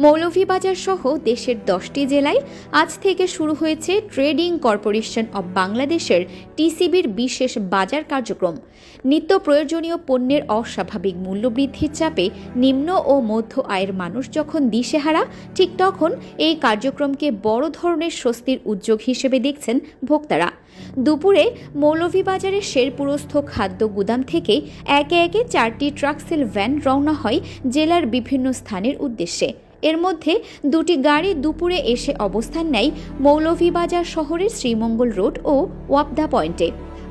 মৌলভীবাজার সহ দেশের দশটি জেলায় আজ থেকে শুরু হয়েছে ট্রেডিং কর্পোরেশন অব বাংলাদেশের টিসিবির বিশেষ বাজার কার্যক্রম। নিত্য প্রয়োজনীয় পণ্যের অস্বাভাবিক মূল্যবৃদ্ধির চাপে নিম্ন ও মধ্য আয়ের মানুষ যখন দিশেহারা, ঠিক তখন এই কার্যক্রমকে বড় ধরনের স্বস্তির উদ্যোগ হিসেবে দেখছেন ভোক্তারা। দুপুরে মৌলভীবাজারের শেরপুরস্থ খাদ্য গুদাম থেকে একে একে চারটি ট্রাকসেল ভ্যান রওনা হয় জেলার বিভিন্ন স্থানের উদ্দেশ্যে। এর মধ্যে দুটি গাড়ি দুপুরে এসে অবস্থান নেয় মৌলভীবাজার শহরের শ্রীমঙ্গল রোড ও ওয়াপদা পয়েন্টে।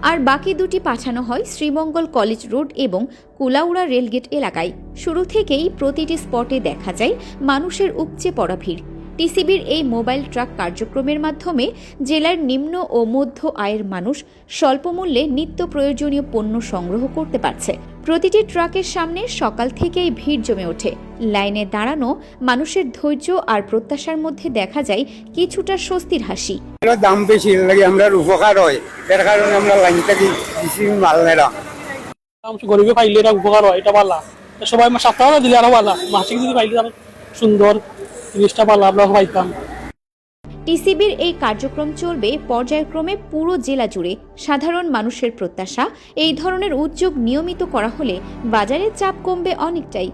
আর বাকি দুটি পাঠানো হয় শ্রীমঙ্গল কলেজ রোড এবং কুলাউড়া রেলগেট এলাকায়। শুরু থেকেই প্রতিটি স্পটে দেখা যায় মানুষের উপচে পড়া ভিড়। টিসিবির এই মোবাইল ট্রাক কার্যক্রমের মাধ্যমে জেলার নিম্ন ও মধ্য আয়ের মানুষ স্বল্প মূল্যে নিত্য প্রয়োজনীয় পণ্য সংগ্রহ করতে পারছে। প্রতিটি ট্রাকের সামনে সকাল থেকেই ভিড় জমে ওঠে। লাইনে দাঁড়ানো মানুষের ধৈর্য আর প্রত্যাশার মধ্যে দেখা যায় কিছুটা স্বস্তির হাসি। দাম বেশি লাগে আমরা উপকার হয়। এর কারণে আমরা লাইন থেকে বেশি মাল নেলাম গরিবে পাইলে এটা উপকার হয় এটা পালা সবাই সপ্তাহ দিলে আরও পালা মাসিক যদি পাইলে সুন্দর। জিনিসটা পালা আমরা পাইতাম। টিসিবির এই কার্যক্রম চলবে পর্যায়ক্রমে পুরো জেলা জুড়ে। সাধারণ মানুষের প্রত্যাশা এই ধরনের উদ্যোগ নিয়মিত করা হলে বাজারে চাপ কমবে অনেকটাই।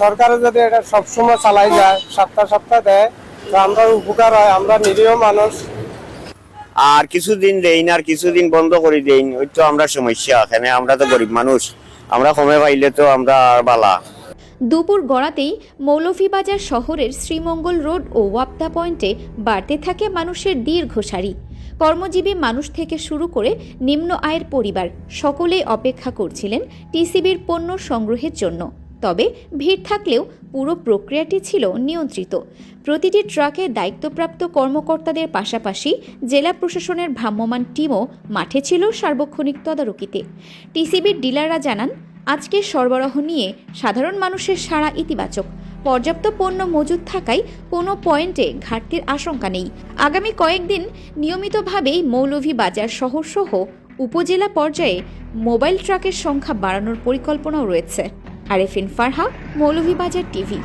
সরকারে যদি এটা সবসময় চালাই যায় সপ্তাহ সপ্তাহ দেয় তো আমরা উপকার হয় আমরা নিরীহ মানুষ। আর কিছুদিন দেইন আর কিছুদিন বন্ধ করে দেইন ওই তো আমরা সমস্যা এখানে আমরা তো গরিব মানুষ। আমরা কমে পাইলে তো আমরা আর বালা। দুপুর গড়াতেই মৌলভীবাজার শহরের শ্রীমঙ্গল রোড ও ওয়াপদা পয়েন্টে বাড়তে থাকে মানুষের দীর্ঘ সারি কর্মজীবী মানুষ থেকে শুরু করে নিম্ন আয়ের পরিবার সকলেই অপেক্ষা করছিলেন টিসিবির পণ্য সংগ্রহের জন্য। তবে ভিড় থাকলেও পুরো প্রক্রিয়াটি ছিল নিয়ন্ত্রিত। প্রতিটি ট্রাকে দায়িত্বপ্রাপ্ত কর্মকর্তাদের পাশাপাশি জেলা প্রশাসনের ভ্রাম্যমাণ টিমও মাঠে ছিল সার্বক্ষণিক তদারকিতে। টিসিবির ডিলাররা জানান আজকে সরবরাহ নিয়ে সাধারণ মানুষের সারা ইতিবাচক। পর্যাপ্ত পণ্য মজুদ থাকায় কোনো পয়েন্টে ঘাটতির আশঙ্কা নেই। আগামী কয়েকদিন নিয়মিতভাবেই মৌলভীবাজার শহরসহ উপজেলা পর্যায়ে মোবাইল ট্রাকের সংখ্যা বাড়ানোর পরিকল্পনাও রয়েছে। আরেফিন ফারহা মৌলভীবাজার টিভি।